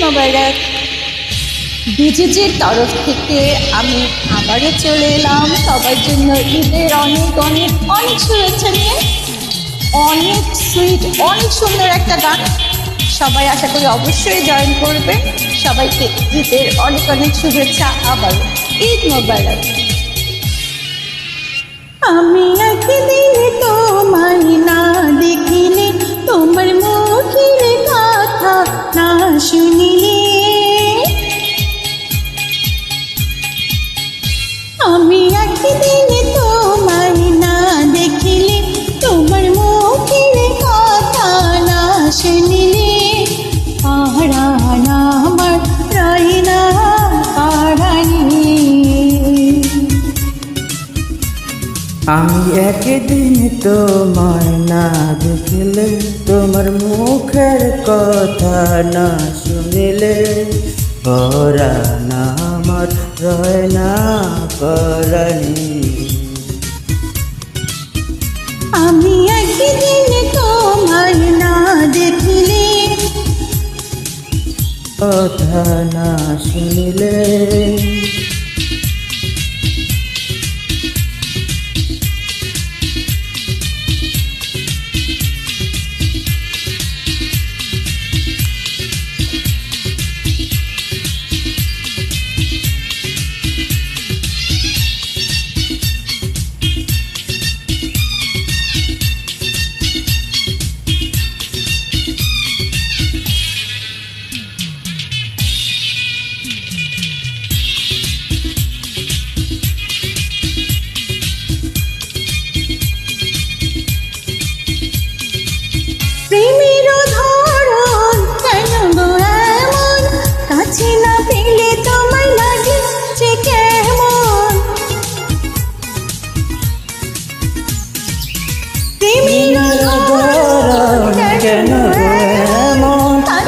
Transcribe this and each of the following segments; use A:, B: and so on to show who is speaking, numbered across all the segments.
A: মোবারক বিজেজির তরফ থেকে আমি আবারও চলে এলাম। সবার জন্য ঈদের অনেক অনেক অনেক শুভেচ্ছা নিয়ে। অনেক সুইট অনেক সুন্দর একটা গান। সবাই আশা করি অবশ্যই জয়েন করবে। সবাইকে ঈদের অনেক অনেক শুভেচ্ছা আবার। ঈদ মোবারক। আমি একদিন তোমায় না দেখিলে তোমার মুখের আমি একদিন তোমার না
B: দেখলে তোমার মুখের কথা না শুনিলে পরাণ আমার রয় না পরাণী
A: আমি একদিন তোমার না দেখিলে
B: কথা না শুনিলে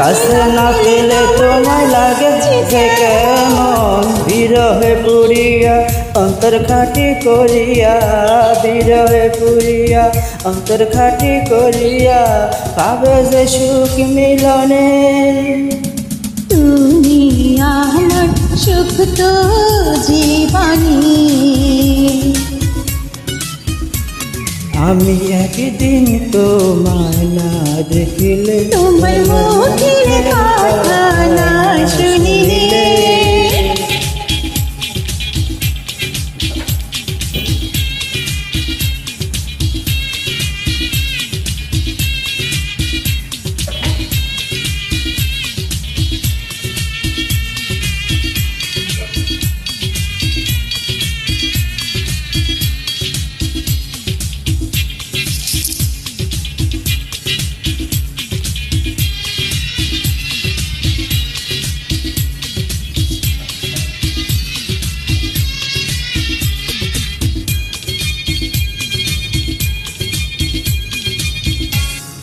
A: কাছে না পেলে তোমায় লাগে যে কেমন?
B: বিরহে পুরিয়া, অন্তর খাটি করিয়া, বিরহে পুরিয়া, অন্তর খাটি করিয়া, পাবে যে সুখ মিলনে।
A: তুমি আমার সুখ তো জীবনী।
B: আমি একদিন তোমায় না দেখিলে
A: তোমার মুখের কথা না শুনিলে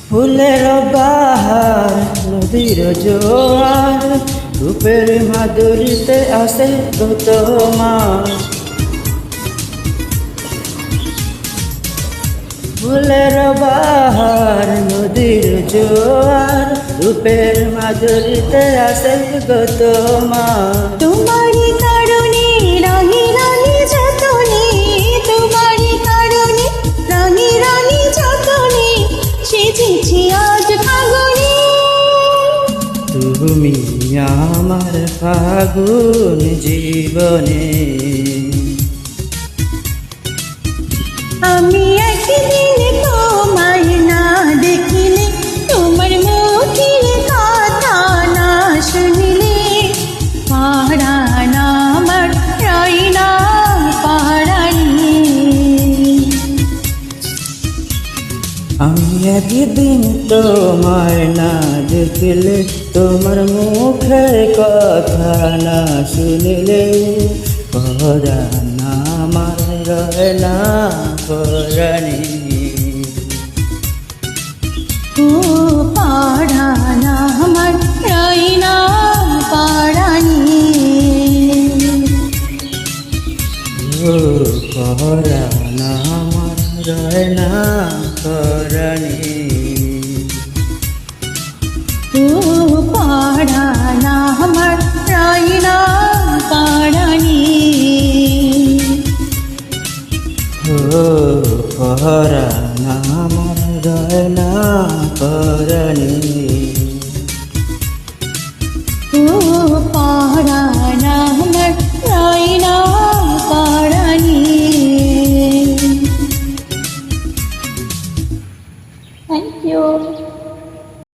B: ফুলের বাহার, নদীর জোয়ার, রূপের মাধুরীতে আসে তোমার ফুলের বাহার, নদীর জোয়ার, রূপের মাধুরীতে আসে তোমার তুমি আমার ফাগুন জীবনে।
A: একদিন তোমার না
B: দেখলে তোমার মুখের কথা না শুনলে পরাণ আমার রয় না পরাণী
A: ও পাহাড়ান আমার রয় না
B: পরাণ আমার গয়না পরণে
A: ও
B: পরা